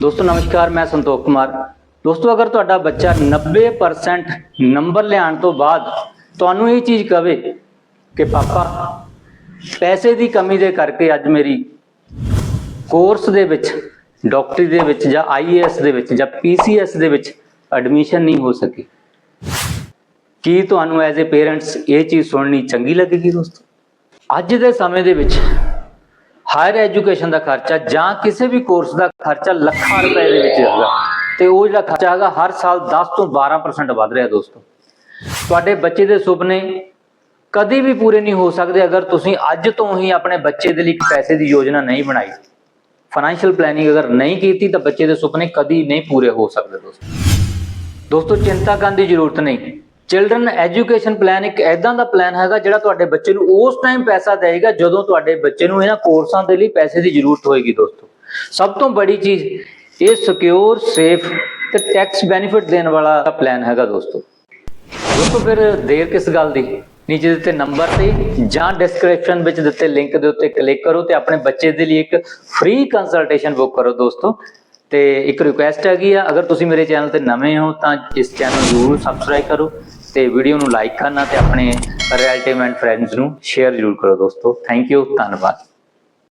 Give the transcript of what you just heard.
ਦੋਸਤੋ, ਨਮਸਕਾਰ, ਮੈਂ ਸੰਤੋਖ ਕੁਮਾਰ। ਦੋਸਤੋ, ਅਗਰ ਤੁਹਾਡਾ ਬੱਚਾ 90% ਨੰਬਰ ਲਿਆਉਣ ਤੋਂ ਬਾਅਦ ਤੁਹਾਨੂੰ ਇਹ ਚੀਜ਼ ਕਵੇ ਕਿ, ਪਾਪਾ, ਪੈਸੇ ਦੀ ਕਮੀ ਦੇ ਕਰਕੇ ਅੱਜ ਮੇਰੀ ਕੋਰਸ ਦੇ ਵਿੱਚ, ਡਾਕਟਰੀ ਦੇ ਵਿੱਚ ਜਾਂ ਆਈਏਐਸ ਦੇ ਵਿੱਚ ਜਾਂ ਪੀਸੀਐਸ ਦੇ ਵਿੱਚ ਐਡਮਿਸ਼ਨ ਨਹੀਂ ਹੋ ਸਕੀ, ਕੀ ਤੁਹਾਨੂੰ ਐਜ਼ ਅ ਪੇਰੈਂਟਸ ਇਹ ਚੀਜ਼ ਸੁਣਨੀ ਚੰਗੀ ਲੱਗੇਗੀ, ਦੋਸਤੋ? ਅੱਜ ਦੇ ਸਮੇਂ ਦੇ ਵਿੱਚ ਹਾਇਰ ਐਜੂਕੇਸ਼ਨ ਦਾ ਖਰਚਾ ਜਾਂ ਕਿਸੇ ਵੀ ਕੋਰਸ ਦਾ ਖਰਚਾ ਲੱਖਾਂ ਰੁਪਏ ਦੇ ਵਿੱਚ ਹੈਗਾ। ਤੇ ਉਹ ਜਿਹੜਾ ਖਰਚਾ ਹੈਗਾ ਹਰ ਸਾਲ 10 ਤੋਂ 12% ਵੱਧ ਰਿਹਾ ਦੋਸਤੋ। ਤੁਹਾਡੇ ਬੱਚੇ ਦੇ ਸੁਪਨੇ ਕਦੇ ਵੀ ਪੂਰੇ ਨਹੀਂ ਹੋ ਸਕਦੇ ਅਗਰ ਤੁਸੀਂ ਅੱਜ ਤੋਂ ਹੀ ਆਪਣੇ ਬੱਚੇ ਦੇ ਲਈ ਇੱਕ ਪੈਸੇ ਦੀ ਯੋਜਨਾ ਨਹੀਂ ਬਣਾਈ। ਫਾਈਨੈਂਸ਼ੀਅਲ ਪਲੈਨਿੰਗ ਅਗਰ ਨਹੀਂ ਕੀਤੀ ਤਾਂ ਬੱਚੇ ਦੇ ਸੁਪਨੇ ਕਦੀ ਨਹੀਂ ਪੂਰੇ ਹੋ ਸਕਦੇ ਦੋਸਤੋ। ਦੋਸਤੋ, ਚਿੰਤਾ ਕਰਨ ਦੀ ਜ਼ਰੂਰਤ ਨਹੀਂ। ਚਿਲਡਰਨ ਐਜੂਕੇਸ਼ਨ ਪਲਾਨ ਇੱਕ ਐਦਾਂ ਦਾ ਪਲਾਨ ਹੈਗਾ ਜਿਹੜਾ ਤੁਹਾਡੇ ਬੱਚੇ ਨੂੰ ਉਸ ਟਾਈਮ ਪੈਸਾ ਦੇਗਾ ਜਦੋਂ ਤੁਹਾਡੇ ਬੱਚੇ ਨੂੰ ਇਹਨਾਂ ਕੋਰਸਾਂ ਦੇ ਲਈ ਪੈਸੇ ਦੀ ਜ਼ਰੂਰਤ ਹੋਏਗੀ ਦੋਸਤੋ। ਸਭ ਤੋਂ ਬੜੀ ਚੀਜ਼ ਇਹ ਸਿਕਿਉਰ ਸੇਫ ਤੇ ਟੈਕਸ ਬੈਨੀਫਿਟ ਦੇਣ ਵਾਲਾ ਪਲਾਨ ਹੈਗਾ ਦੋਸਤੋ। ਦੋਸਤੋ ਫਿਰ ਦੇਰ ਕਿਸ ਗੱਲ ਦੀ? ਨੀਚੇ ਦਿੱਤੇ ਨੰਬਰ ਤੇ ਜਾਂ ਡਿਸਕ੍ਰਿਪਸ਼ਨ ਵਿੱਚ ਦਿੱਤੇ ਲਿੰਕ ਦੇ ਉੱਤੇ ਕਲਿੱਕ ਕਰੋ ਤੇ ਆਪਣੇ ਬੱਚੇ ਦੇ ਲਈ ਇੱਕ ਫ੍ਰੀ ਕੰਸਲਟੇਸ਼ਨ ਬੁੱਕ ਕਰੋ ਦੋਸਤੋ। ਤੇ ਇੱਕ ਰਿਕੁਐਸਟ ਹੈਗੀ ਆ, ਅਗਰ ਤੁਸੀਂ ਮੇਰੇ ਚੈਨਲ ਤੇ ਨਵੇਂ ਹੋ ਤਾਂ ਇਸ ਚੈਨਲ ਨੂੰ ਜ਼ਰੂਰ ਸਬਸਕ੍ਰਾਈਬ ਕਰੋ ਤੇ ਵੀਡੀਓ ਨੂੰ ਲਾਈਕ ਕਰਨਾ ਤੇ ਆਪਣੇ ਰਿਲੇਟਿਵ ਐਂਡ ਫਰੈਂਡਸ ਨੂੰ ਸ਼ੇਅਰ ਜ਼ਰੂਰ ਕਰੋ ਦੋਸਤੋ। ਥੈਂਕ ਯੂ ਧੰਨਵਾਦ।